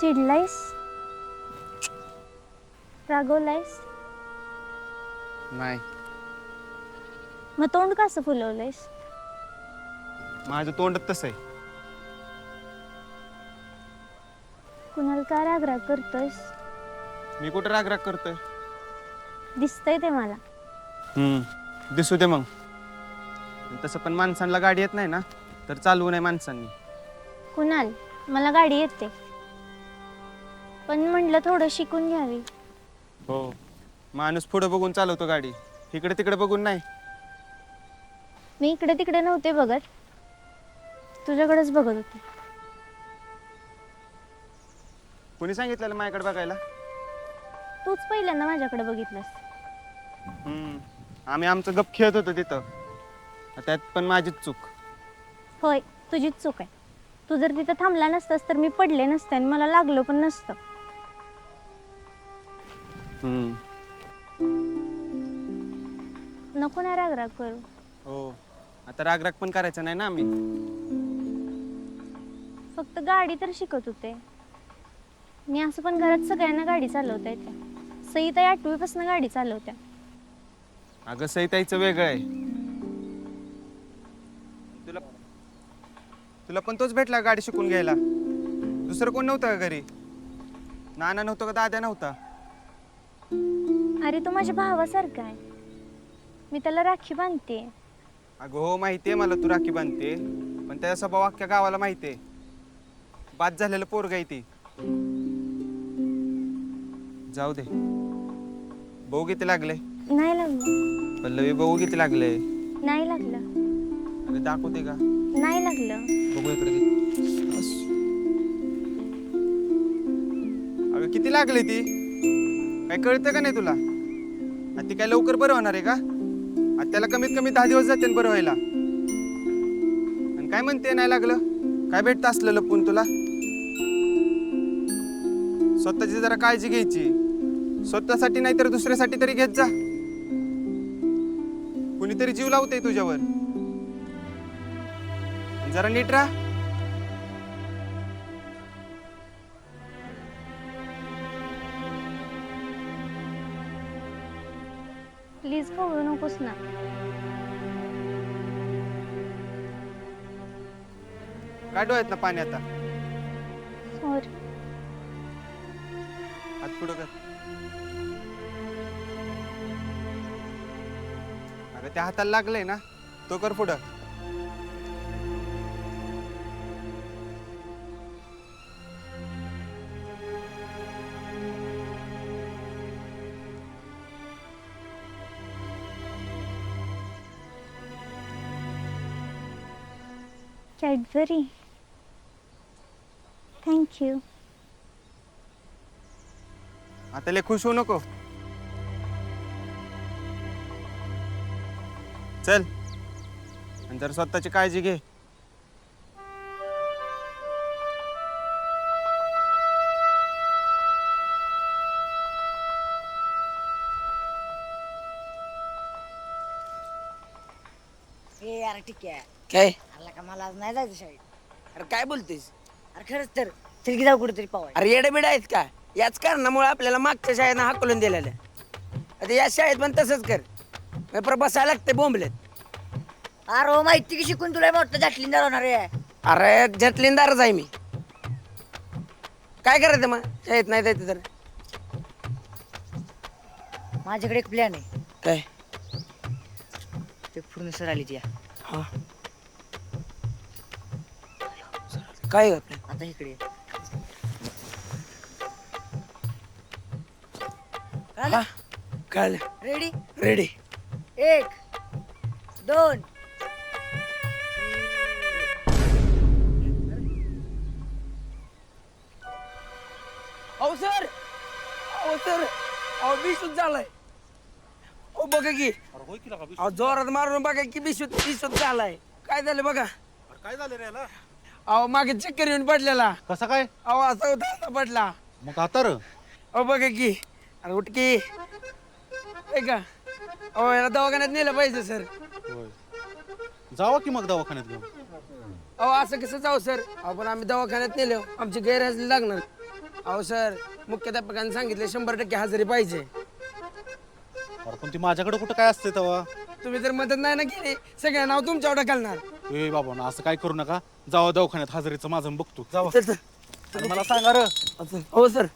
चिडलायस? रागवलायस? नाही. मग तोंड कसं फुलवलंयस? माझं तोंडच तसं आहे. कुणाला का राग राग करतोयस? मी कुठं राग राग करतोय? दिसतंय ते मला. हम्म दिसू दे मग. तसं पण माणसांना गाडी येत नाही ना तर चालवू नये माणसांनी. कुणाल? मला गाडी येते. पण म्हटलं थोडं शिकून घ्यावी. हो. माणूस पुढं बघून चालवतो गाडी. इकडे तिकडे बघून नाही. मी इकडे तिकडे नव्हते बघत. तुझ्याकडेच बघत होते. कोणी सांगितलेलं माझ्याकडे बघायला? तूच पहिल्यांदा माझ्याकडे बघितलंस. हम्म. आम्ही आमचं गप खेळत होतो तिथं. त्यात पण माझीच चूक. होय तुझीच चूक आहे. तू जर तिथं थांबला नसतास तर मी पडले नसते आणि मला लागलो पण नसतं. हम्म. नको ना राग राग करू. हो. आता राग राग पण करायचं नाही ना आम्ही. फक्त गाडी तर शिकत होते. मी असं पण घरात सगळ्यांना गाडी चालवता येते सई तर आठवीपासून गाडी चालवत्या. अगं सईताईचं वेगळं आहे. तुला तुला पण तोच भेटला गाडी शिकून घ्यायला. दुसरं कोण नव्हतं का घरी? नाना नव्हतं का दाद्या नव्हता? अरे तो माझ्या भावासारखा आहे. मी त्याला राखी बांधते. अगं हो माहितीये मला तू राखी बांधते पण त्याचा स्वभाव अख्ख्या गावाला माहितीये. बाद झालेलं पोरग आहे ती. जाऊ दे. बहू किती लागले. नाही लागलं. पल्लवी बहू किती लागले. नाही लागलं. अगं दाखवते का? नाही लागलं. बघू इकडे. अगं किती लागले ती? काय कळतं का नाही तुला? आणि ते काय लवकर बरं होणार आहे का? आणि त्याला कमीत कमी दहा दिवस जाते बरं व्हायला. आणि काय म्हणते नाही लागलं? काय भेटतं असलं लपून तुला? स्वतःची जरा काळजी घ्यायची. स्वतःसाठी नाही तर दुसऱ्यासाठी तरी घेत जा. कुणीतरी जीव लावते तुझ्यावर. जरा नीट राहा. प्लीज खवळू नकोस ना. काय डोळ्यात ना पाणी आता? सॉरी हात पुढं कर. अगं त्या हाताला लागलंय ना. तो कर पुढं. कॅडबरी थँक्यू आता लय खुश होऊ नको. चल. आणि जर स्वतःची काळजी घे. ए यार ठीक आहे. काय? आज नाही जायचं शाळेत. अरे काय बोलतेस? अरे खरंच तर चल की जाऊ कुठेतरी पावाय. अरे येडे आहेत का? याच कारणामुळे आपल्याला मागच्या शाळेनं हाकलून दिलेलं. आता या शाळेत पण तसंच कर. पेपर बसायला लागते बोंबलेत. अरे हो माहिती की शिकून तुला मोठं जाटलिंदार होणार आहे. अरे जटलिंदारच आहे मी. काय करायचं मग? शाळेत नाही जायचं तर? माझ्याकडे एक प्लॅन आहे. काय? ते पूर्ण सर आली ती हा. काय आपलं आता इकडे हा कळलं रेडी रेडी एक दोन. अहो सर. अहो सर. अहो बिशूत झालाय. ओ बघा की. अहो जोरात मारून बघा की बिशूत बिशूत झालाय. काय झालं बघा? काय झालं रे याला? अहो मागे चक्कर येऊन पडलेला. कसा काय? अहो असा होता असा पडला. मग आता र? अहो बघा की. अरे उठकी. ए का अहो याला दवाखान्यात नेलं पाहिजे सर. जावा की मग दवाखान्यात घेऊन. अहो असं कसं जाऊ सर? अहो पण आम्ही दवाखान्यात नेलो. आमची गैरहजेरी लागणार. अहो सर मुख्याध्यापकांनी सांगितले शंभर टक्के हजेरी पाहिजे. अरे पण ती माझ्याकडे कुठं काय असते तेव्हा तुम्ही जर मदत नाही ना केली. सगळं नाव तुमच्यावर ढकलणार. ए बाबा ना असं काय करू नका जावा दवाखान्यात हजेरीचं माझं बघतो जावा चल, चल. अरे मला सांगा र. हो सर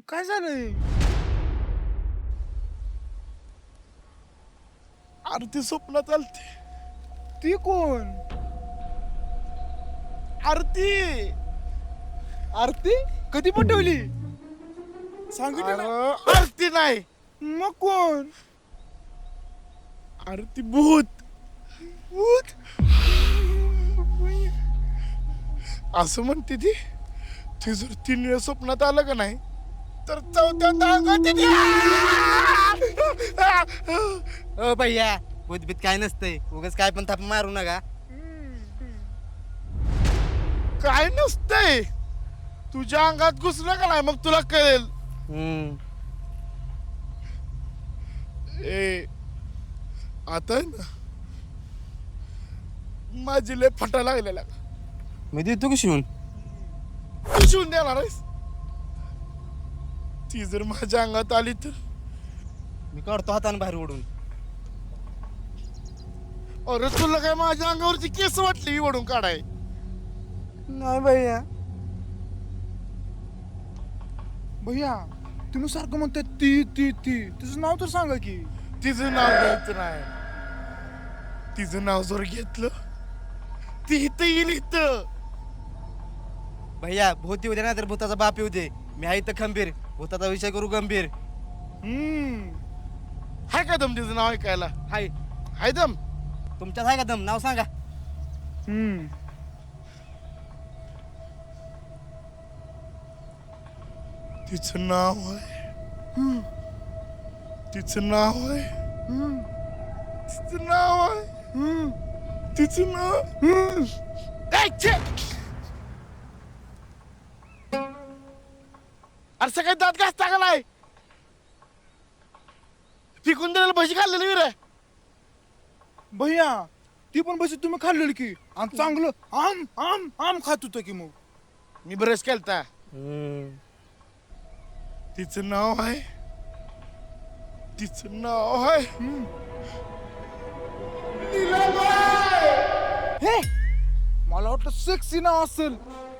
काय झालंय? अरे ती स्वप्नात आलती. ती कोण? आरती! आरती? कधी पटवली सांगितलं आरती नाही. मग कोण? आरती भूत. भूत? असं म्हणते ती. ते जर तीन स्वप्नात आलं का नाही तर चौथ्यांदा अंगात येते. ओ भैया बुद्धबीत काय नसतंय. उगाच काय पण थाप मारू नका. काय नसतंय? तुझ्या अंगात घुसलं का नाही? मग तुला कळेल. हम्म. ए आता आहे ना माझी लय फटा लागलेला मी देतो की शिवून? तू शिवून देणार आहेस? ती जर माझ्या अंगात आली तर. मी काढतो हाताने बाहेर ओढून. अरे तुला काय माझ्या अंगावरची केस वाटली ओढून काढाय? नाही भैया. भैया तुम्ही सारखं म्हणताय ती ती ती. तिचं नाव तर सांगा की. तिचं नाव घ्यायचं नाही. तिचं नाव जर घेतलं ती इथं येईल इथं. भैया भूत येऊ दे ना तर भूताचा बाप येऊ दे. मी आहे तर खंबीर. भूताचा विषय करू गंभीर. हम्म. हाय का दम तिचं नाव ऐकायला? हाय. हाय दम. तुमच्यात आहे का दम? नाव सांगा. हम्म. तिचं नाव आहे. हम्म. तिचं नाव आहे. हम्म. तिचं नाव आहे. हम्म. तिचं नाव. हम्म. ऐ, छे! दात घासता का नाही फिकून दिलेलं भजी खाल्लेली विरे भैया ती पण भजी तुम्ही खाल्लेली की? आणि चांगलं आम आम आम खात होतं की मग? मी ब्रश केलता. तिचं नाव आहे. तिचं नाव आहे! हे! मला वाटलं सेक्सी नाव असेल.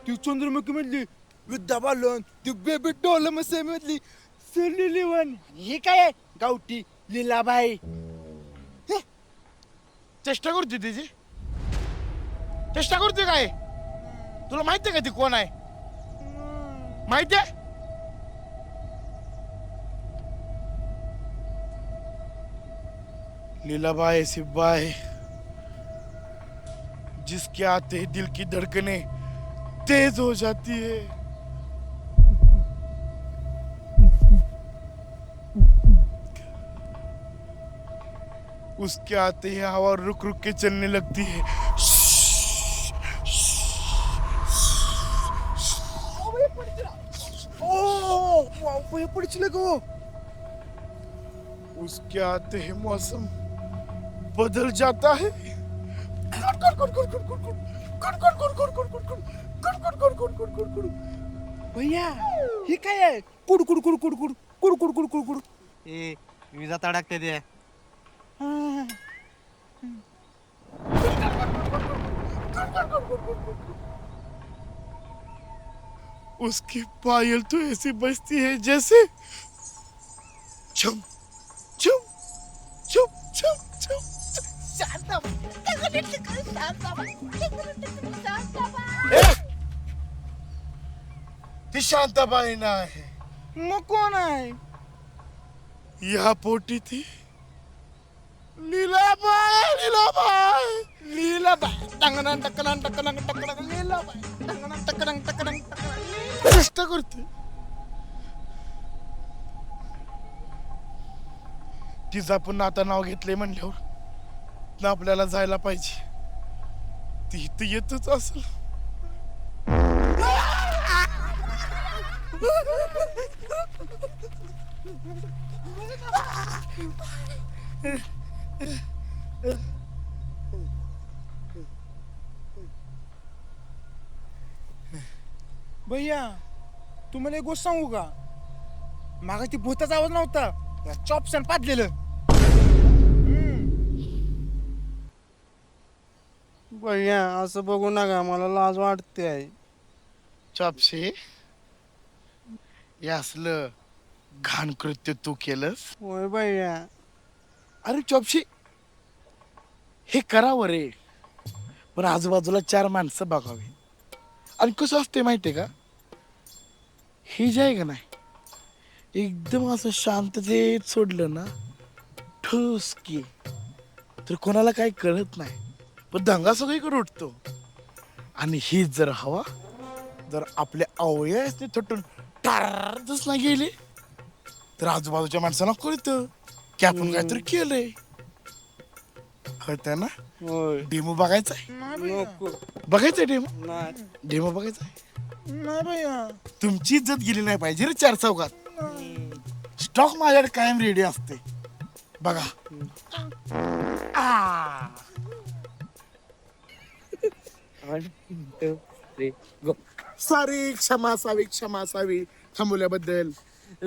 ती चंद्रमुखी मधली विद्या बालन ती बेबी डोल सनी लिवन. ही काय आहे? गावठी लीलाबाई. हे, चेष्टा करते तिची. चेष्टा करते काय? तुला माहिती आहे का ती कोण आहे? माहिती आहे? लीलाबाई सिब्बाई जिसके आते ही दिल की धड़कने तेज हो जाती है। उसके आते ही हवा रुक रुक के चलने लगती है उसके आते ही मौसम बदल जाता है भैया हे काय आहे कुड कुड कुड कुड कुड कुड कुड कुड कुड कुड विजा तडाकते ते उसकी पायल तो ऐसी बजती है जैसे छम छम छम छम छम। ती शांताबाई नाही मग कोण आहे या पोटी ती लीलाबाई लीलाबाई लीलाबाई टंगना टकना टकना टकना लीलाबाई टंगना टकना टकना टकना कष्ट करते तिचं आपण आता नाव घेतलंय म्हणल्यावर ना आपल्याला जायला पाहिजे. ती इथं येतच असेल. भैया तुम्हाला एक गोष्ट सांगू का? मागा ती भूताचा आवाज नव्हता. चॉप्सन पाजलेलं भैया असं बघू नका मला लाज वाटते आहे चॉपशे हे असलं घाण कृत्य तू केलंस? होय भैया. अरे चॉपशी हे करावं रे पण आजूबाजूला चार माणसं बघावी. आणि कसं असते माहितीये का? हे जे आहे का नाही एकदम असं शांततेत सोडलं ना ठोस की. तर कोणाला काही कळत नाही. पण दंगा सगळीकडे उठतो. आणि ही जर हवा जर आपल्या अवयवाने थटून टारच नाही गेली तर आजूबाजूच्या माणसांना कळतं की आपण काहीतरी केलंय. कळतंय ना? होय. डेमो बघायचा आहे नको. बघायचंय डेमो नाही. डेमो बघायचा तुमची इज्जत गेली नाही पाहिजे रे चार चौकात स्टॉक माझ्याकडे कायम रेडी असते. बघा. आ. सारी क्षमा असावी क्षमा असावी थांबवल्याबद्दल.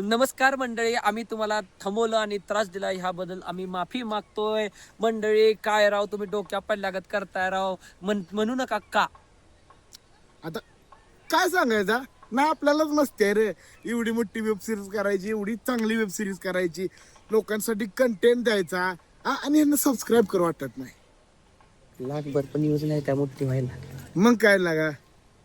नमस्कार मंडळी आम्ही तुम्हाला थांबवलं आणि त्रास दिला ह्याबद्दल आम्ही माफी मागतोय. मंडळी काय राव तुम्ही डोक्या पडल्यागत करताय राव? म्हण- म्हणू नका का? आता काय सांगायचा नाही आपल्यालाच मस्ती आहे रे. एवढी मोठी वेब सिरीज करायची एवढी चांगली वेब सिरीज करायची. लोकांसाठी कंटेंट द्यायचा हा, आणि यांना सबस्क्राईब करू वाटत नाही. लाखभर पण यूज नाही त्या मोठी व्हायला मग काय लागा?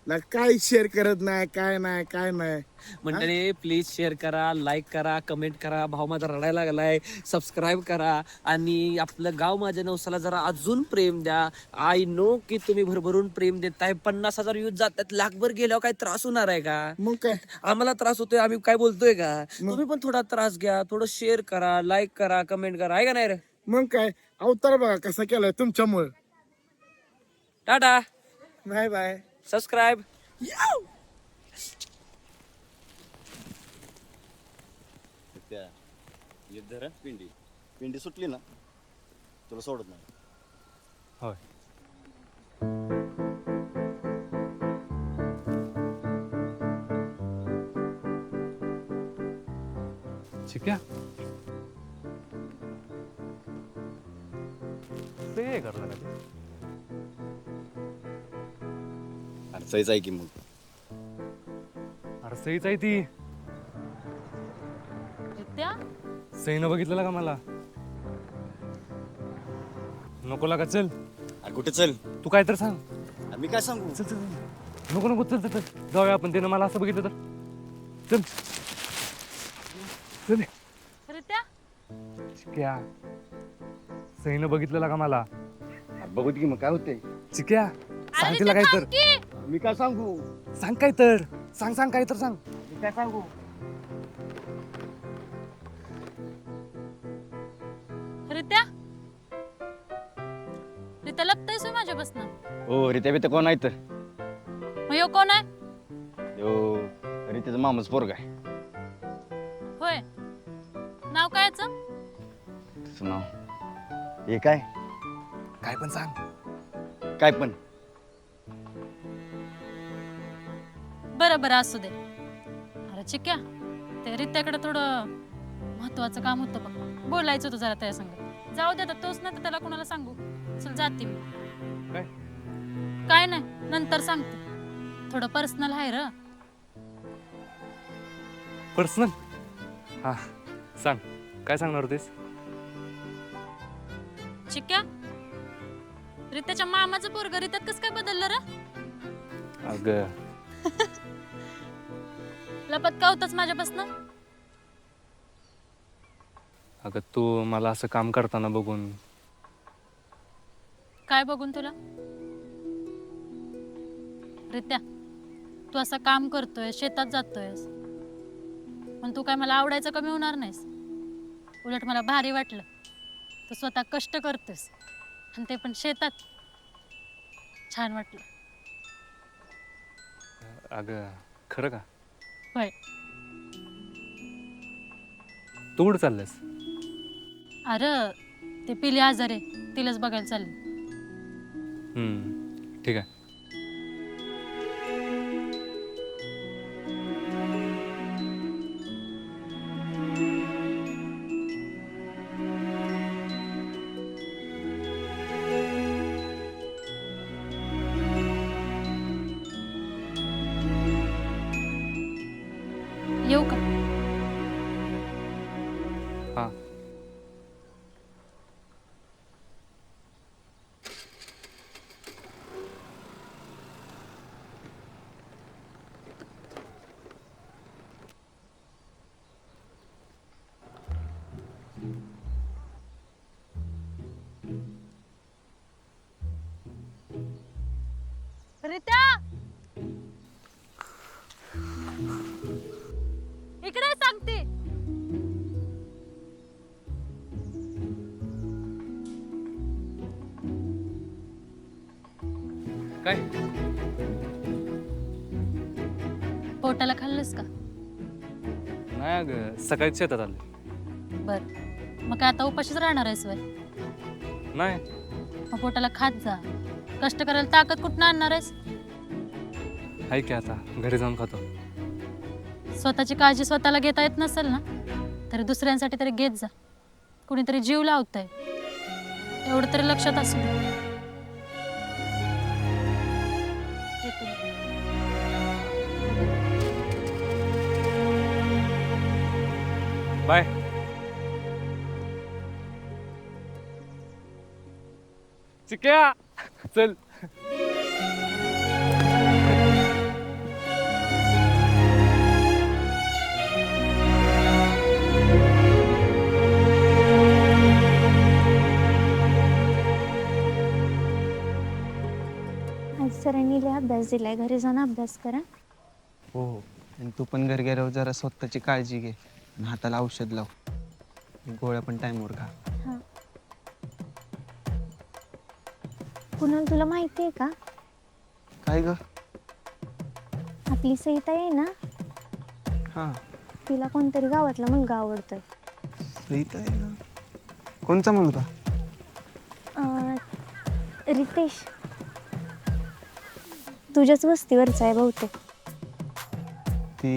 ला काय शेअर करत नाही काय नाही काय नाही. मंडळी प्लीज शेअर करा लाईक करा कमेंट करा भाव माझा रडायला लागलाय सबस्क्राईब करा आणि आपलं गाव माझ्या नवसाला जरा अजून प्रेम द्या. आय नो की तुम्ही भरभरून प्रेम देताय पन्नास हजार यूज जातात लाखभर गेल्यावर काय त्रास होणार आहे का? मग काय? आम्हाला त्रास होतोय आम्ही काय बोलतोय का? तुम्ही पण थोडा त्रास घ्या थोडं शेअर करा लाईक करा कमेंट करा आहे का नाही रे? मग काय? अवतार बघा कसा केलाय तुमच्यामुळे. टाटा! Bye bye. सबस्क्राईब त्या धर पिंडी. पिंडी सुटली ना तुला सोडत नाही. होय. ठीक आहे ते काय करणार सहीच आहे की मग अरे सईच आहे ती. त्या सईनं बघितलं का मला? नको लागा चल. अरे कुठे चल? तू काय तर सांग. अरे मी काय सांगू? चल चल चल. नको नको चल चल चल. जाऊया आपण त्यानं मला असं बघितलं तर. चल. चल. रित्या? चिक्या. सईनं बघितलेला का मला? अरे बघू दे की मग काय होते चिक्या सांग तिला काय तर? मी काय सांगू? सांग काय तर. सांग सांग काय तर सांग. मी काय सांगू? रित्या? रित्या लपतायस माझ्यापासून? हो रित्या बित्या कोण आहे तर? मग ह्यो कोण आहे? हो रित्याचं मामाच पोरग आहे. होय. नाव काय याचं? तुझं नाव? हे काय? काय पण सांग. काय पण? बरं बरं असू दे. अरे चिक्या ते रित्याकडे थोडं महत्वाचं काम होतं बघ. बोलायचं होतं जरा त्या संग जाऊ दे आता तोच नाही तर त्याला कोणाला सांगू? चल जाते मी. काय? काय नाही नंतर सांगते. थोडं पर्सनल आहे र. पर्सनल हा सांग. काय सांगणार होतीस? चिक्या रित्याच्या मामाचं पोरग रित्यात कसं काय बदललं र? अगं लपत का होताच माझ्यापासून. अगं तू मला असं काम करताना बघून. काय बघून तुला? रित्या तू असं काम करतोय शेतात जातोयस. पण तू काय मला आवडायचं कमी होणार नाहीस. उलट मला भारी वाटलं. तू स्वतः कष्ट करतोयस. आणि ते पण शेतात. छान वाटलं. अगं खरं का? होय. तू कुठं चाललंस अरे ते पिली आजारे तिलाच बघायला चालली. हम्म, ठीक आहे. काय? पोटाला खाल्लंस का? नाही अगं सकाळीच शेतात आले. बर. मग काय आता उपाशीच राहणार आहेस वय? नाही. मग पोटाला खात जा. कष्ट करायला ताकद कुठनं आणणार आहेस? आहे की आता घरी जाऊन खातो. स्वतःची काळजी स्वतःला घेता येत नसेल ना तरी दुसऱ्यांसाठी तरी घेत जा. कुणीतरी जीव लावतंय. एवढं तरी लक्षात असू दे. बाय. चिक्या चल. आज सरांनी लय अभ्यास दिलाय. घरी जाऊन अभ्यास करा. हो आणि तू पण घरी गेल्यावर जरा स्वतःची काळजी घे. आणि हाताला औषध लाव. गोळ्या पण टाईमवर खा हा. कुणाल तुला माहिती आहे का? काय ग? आपली सईता आहे ना? हां. तिला कोणतरी गावातला मुलगा आवडतोय. सहित आहे ना? कोणचा मुलगा? अं, रितेश. तुझ्याच वस्तीवरचा आहे बहुतेक. ती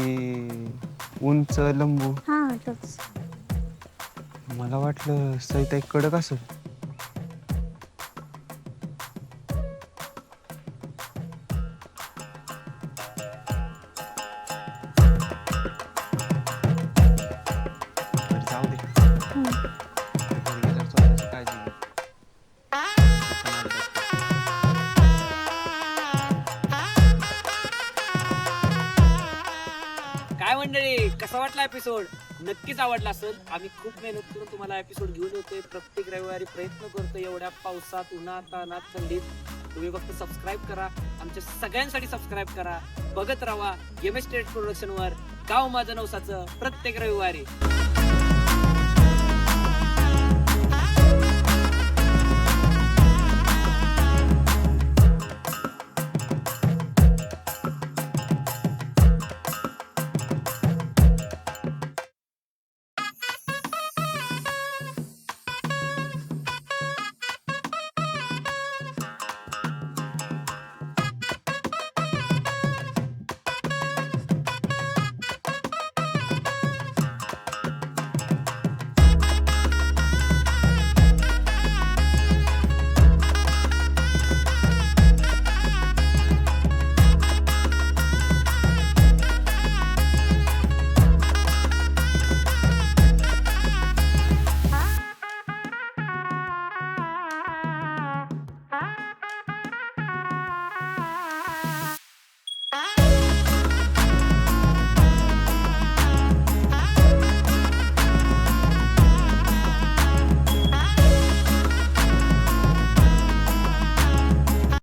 उंच लंबू. हा तोच मला वाटलं एक कडक असेल. नक्कीच आवडला असेल. आम्ही खूप मेहनत करून तुम्हाला एपिसोड घेऊन येतोय. प्रत्येक रविवारी प्रयत्न करतो एवढ्या पावसात उन्हात अनाथ थंडीत. तुम्ही फक्त सबस्क्राईब करा. आमच्या सगळ्यांसाठी सबस्क्राईब करा. बघत राहा एम एस टेट प्रोडक्शनवर गाव माझं नवसाचं. प्रत्येक रविवारी.